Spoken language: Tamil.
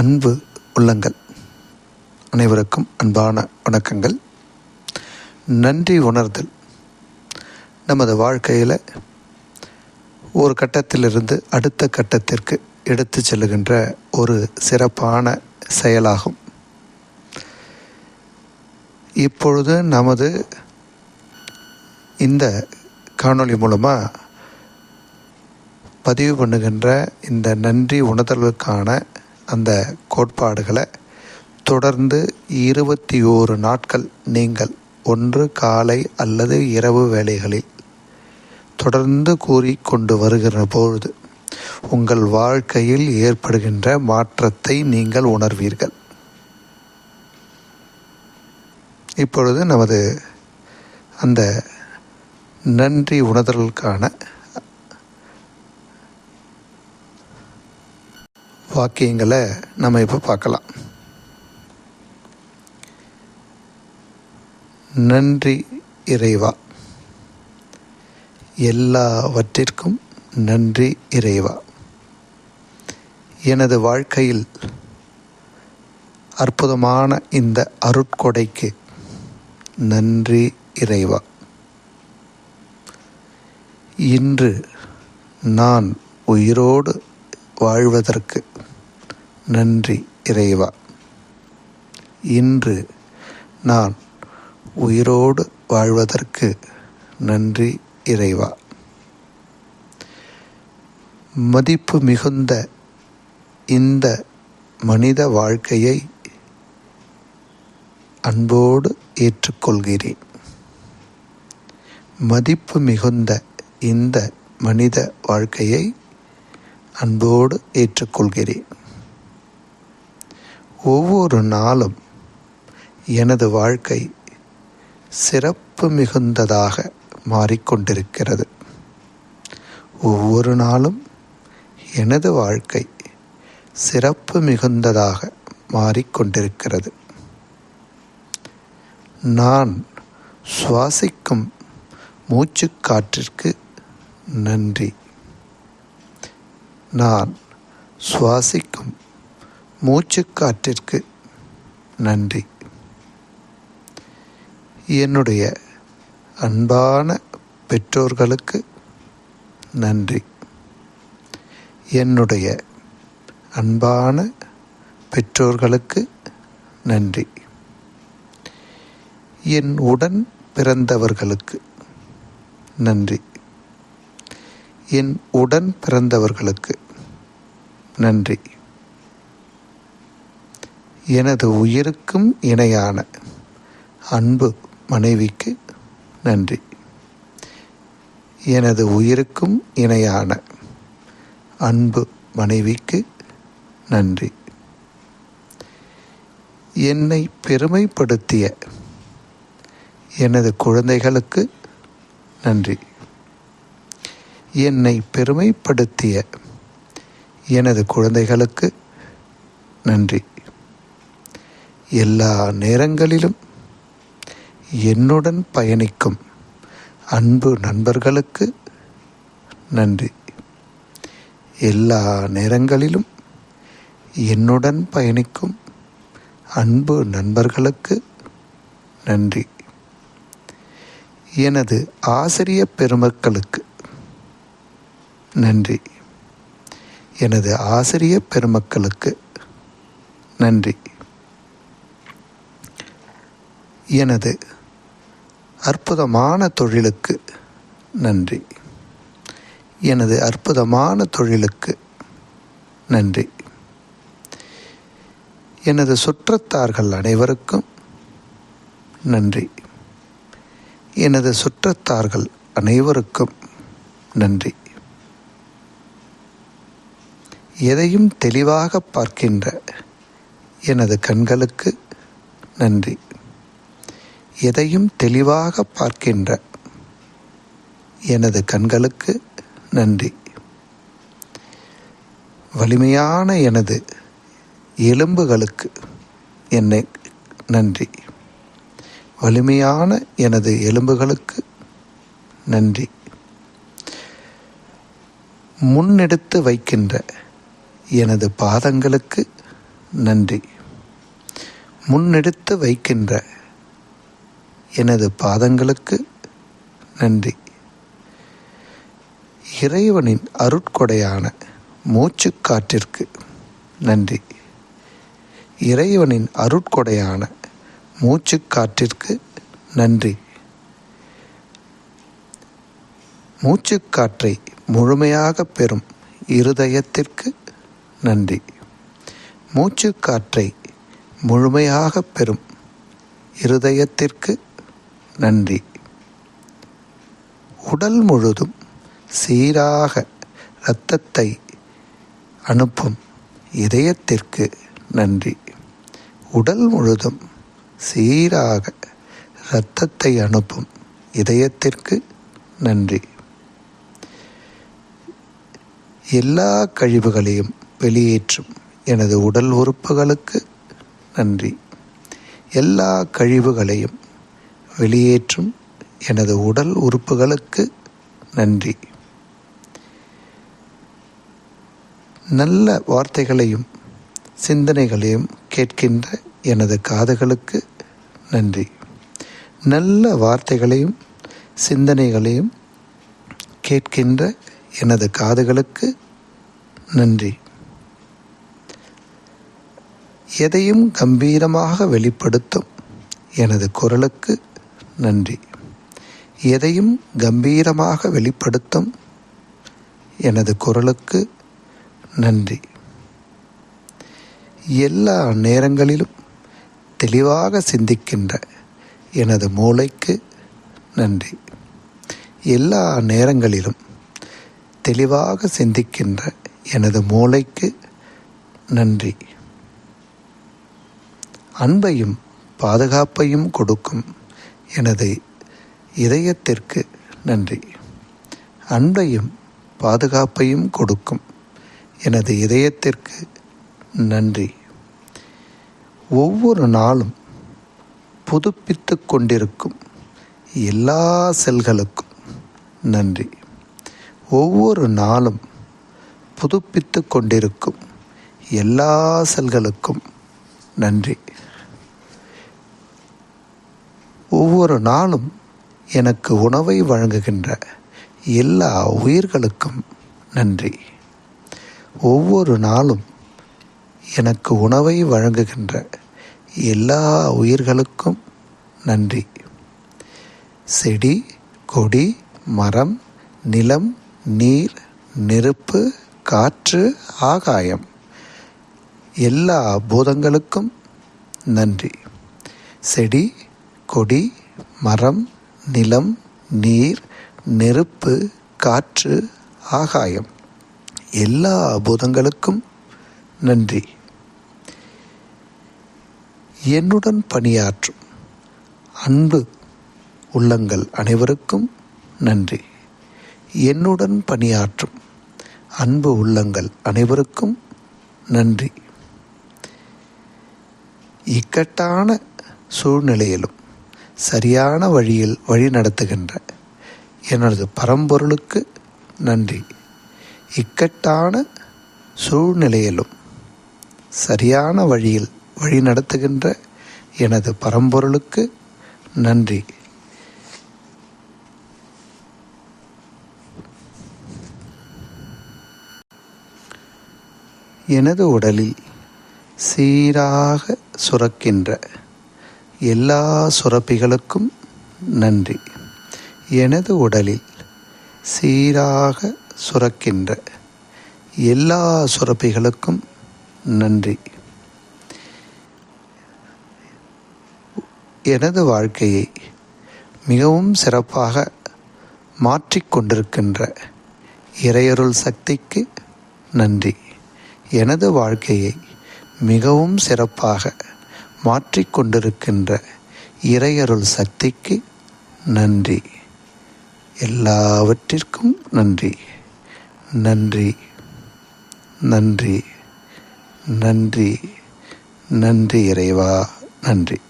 அன்பு உள்ளங்கள். அனைவருக்கும் அன்பான வணக்கங்கள். நன்றி உணர்தல். நமது வாழ்க்கையில் ஒரு கட்டத்திலிருந்து அடுத்த கட்டத்திற்கு எடுத்து செல்லுகின்ற ஒரு சிறப்பான செயலாகும். இப்பொழுது நமது இந்த காணொளி மூலமாக பதிவு பண்ணுகின்ற இந்த நன்றி உணர்தலுக்கான அந்த கோட்பாடுகளை தொடர்ந்து இருபத்தி ஓரு நாட்கள் நீங்கள் ஒன்று காலை அல்லது இரவு வேளைகளில் தொடர்ந்து கூறி கொண்டு வருகிற பொழுது உங்கள் வாழ்க்கையில் ஏற்படுகின்ற மாற்றத்தை நீங்கள் உணர்வீர்கள். இப்பொழுது நமது அந்த நன்றி உணர்தலுக்கான வாக்கியங்களை நம்ம இப்போ பார்க்கலாம். நன்றி இறைவா. எல்லாவற்றிற்கும் நன்றி இறைவா. எனது வாழ்க்கையில் அற்புதமான இந்த அருட்கொடைக்கு நன்றி இறைவா. இன்று நான் உயிரோடு வாழ்வதற்கு நன்றி இறைவா. இன்று நான் உயிரோடு வாழ்வதற்கு நன்றி இறைவா. மதிப்பு மிகுந்த இந்த மனித வாழ்க்கையை அன்போடு ஏற்றுக்கொள்கிறேன். மதிப்பு மிகுந்த இந்த மனித வாழ்க்கையை அன்போடு ஏற்றுக்கொள்கிறேன். ஒவ்வொரு நாளும் எனது வாழ்க்கை சிறப்பு மிகுந்ததாக மாறிக்கொண்டிருக்கிறது. ஒவ்வொரு நாளும் எனது வாழ்க்கை சிறப்பு மிகுந்ததாக மாறிக்கொண்டிருக்கிறது. நான் சுவாசிக்கும் மூச்சுக்காற்றிற்கு நன்றி. நான் சுவாசிக்கும் மூச்சுக்காற்றிற்கு நன்றி. என்னுடைய அன்பான பெற்றோர்களுக்கு நன்றி. என்னுடைய அன்பான பெற்றோர்களுக்கு நன்றி. என் உடன் பிறந்தவர்களுக்கு நன்றி. என் உடன் பிறந்தவர்களுக்கு நன்றி. எனது உயிருக்கும் இணையான அன்பு மனைவிக்கு நன்றி. எனது உயிருக்கும் இணையான அன்பு மனைவிக்கு நன்றி. என்னை பெருமைப்படுத்திய எனது குழந்தைகளுக்கு நன்றி. என்னை பெருமைப்படுத்திய எனது குழந்தைகளுக்கு நன்றி. எல்லா நேரங்களிலும் என்னுடன் பயணிக்கும் அன்பு நண்பர்களுக்கு நன்றி. எல்லா நேரங்களிலும் என்னுடன் பயணிக்கும் அன்பு நண்பர்களுக்கு நன்றி. எனது ஆசிரிய பெருமக்களுக்கு நன்றி. எனது ஆசிரிய பெருமக்களுக்கு நன்றி. எனது அற்புதமான தொழிலுக்கு நன்றி. எனது அற்புதமான தொழிலுக்கு நன்றி. எனது சுற்றத்தார்கள் அனைவருக்கும் நன்றி. எனது சுற்றத்தார்கள் அனைவருக்கும் நன்றி. எதையும் தெளிவாக பார்க்கின்ற எனது கண்களுக்கு நன்றி. எதையும் தெளிவாக பார்க்கின்ற எனது கண்களுக்கு நன்றி. வலிமையான எனது எலும்புகளுக்கு என்னை நன்றி. வலிமையான எனது எலும்புகளுக்கு நன்றி. முன்னெடுத்து வைக்கின்ற எனது பாதங்களுக்கு நன்றி. முன்னெடுத்து வைக்கின்ற எனது பாதங்களுக்கு நன்றி. இறைவனின் அருட்கொடையான மூச்சுக்காற்றிற்கு நன்றி. இறைவனின் அருட்கொடையான மூச்சுக்காற்றிற்கு நன்றி. மூச்சுக்காற்றை முழுமையாக பெறும் இருதயத்திற்கு நன்றி. மூச்சுக்காற்றை முழுமையாக பெறும் இருதயத்திற்கு நன்றி. உடல் முழுதும் சீராக இரத்தத்தை அனுப்பும் இதயத்திற்கு நன்றி. உடல் முழுதும் சீராக இரத்தத்தை அனுப்பும் இதயத்திற்கு நன்றி. எல்லா கழிவுகளையும் வெளியேற்றும் எனது உடல் உறுப்புகளுக்கு நன்றி. எல்லா கழிவுகளையும் வெளியேற்றும் எனது உடல் உறுப்புகளுக்கு நன்றி. நல்ல வார்த்தைகளையும் சிந்தனைகளையும் கேட்கின்ற எனது காதுகளுக்கு நன்றி. நல்ல வார்த்தைகளையும் சிந்தனைகளையும் கேட்கின்ற எனது காதுகளுக்கு நன்றி. எதையும் கம்பீரமாக வெளிப்படுத்தும் எனது குரலுக்கு நன்றி. எதையும் கம்பீரமாக வெளிப்படுத்தும் எனது குரலுக்கு நன்றி. எல்லா நேரங்களிலும் தெளிவாக சிந்திக்கின்ற எனது மூளைக்கு நன்றி. எல்லா நேரங்களிலும் தெளிவாக சிந்திக்கின்ற எனது மூளைக்கு நன்றி. அன்பையும் பாதுகாப்பையும் கொடுக்கும் எனது இதயத்திற்கு நன்றி. அன்பையும் பாதுகாப்பையும் கொடுக்கும் எனது இதயத்திற்கு நன்றி. ஒவ்வொரு நாளும் புதுப்பித்து கொண்டிருக்கும் எல்லா செல்களுக்கும் நன்றி. ஒவ்வொரு நாளும் புதுப்பித்து கொண்டிருக்கும் எல்லா செல்களுக்கும் நன்றி. ஒவ்வொரு நாளும் எனக்கு உணவை வழங்குகின்ற எல்லா உயிர்களுக்கும் நன்றி. ஒவ்வொரு நாளும் எனக்கு உணவை வழங்குகின்ற எல்லா உயிர்களுக்கும் நன்றி. செடி கொடி மரம் நிலம் நீர் நெருப்பு காற்று ஆகாயம் எல்லா பூதங்களுக்கும் நன்றி. செடி கொடி மரம் நிலம் நீர் நெருப்பு காற்று ஆகாயம். எல்லா பூதங்களுக்கும் நன்றி. என்னுடன் பணியாற்றும் அன்பு உள்ளங்கள் அனைவருக்கும் நன்றி. என்னுடன் பணியாற்றும் அன்பு உள்ளங்கள் அனைவருக்கும் நன்றி. இக்கட்டான சூழ்நிலையிலும் சரியான வழியில் வழி நடத்துகின்ற எனது பரம்பொருளுக்கு நன்றி. இக்கட்டான சூழ்நிலையிலும் சரியான வழியில் வழி நடத்துகின்ற எனது பரம்பொருளுக்கு நன்றி. எனது உடலில் சீராக சுரக்கின்ற எல்லா சுரப்பிகளுக்கும் நன்றி. எனது உடலில் சீராக சுரக்கின்ற எல்லா சுரப்பிகளுக்கும் நன்றி. எனது வாழ்க்கையை மிகவும் சிறப்பாக மாற்றிக்கொண்டிருக்கின்ற இறையருள் சக்திக்கு நன்றி. எனது வாழ்க்கையை மிகவும் சிறப்பாக மாற்றிக்கொண்டிருக்கின்ற இறையருள் சக்திக்கு நன்றி. எல்லாவற்றிற்கும் நன்றி. நன்றி. நன்றி. நன்றி. நன்றி இறைவா. நன்றி.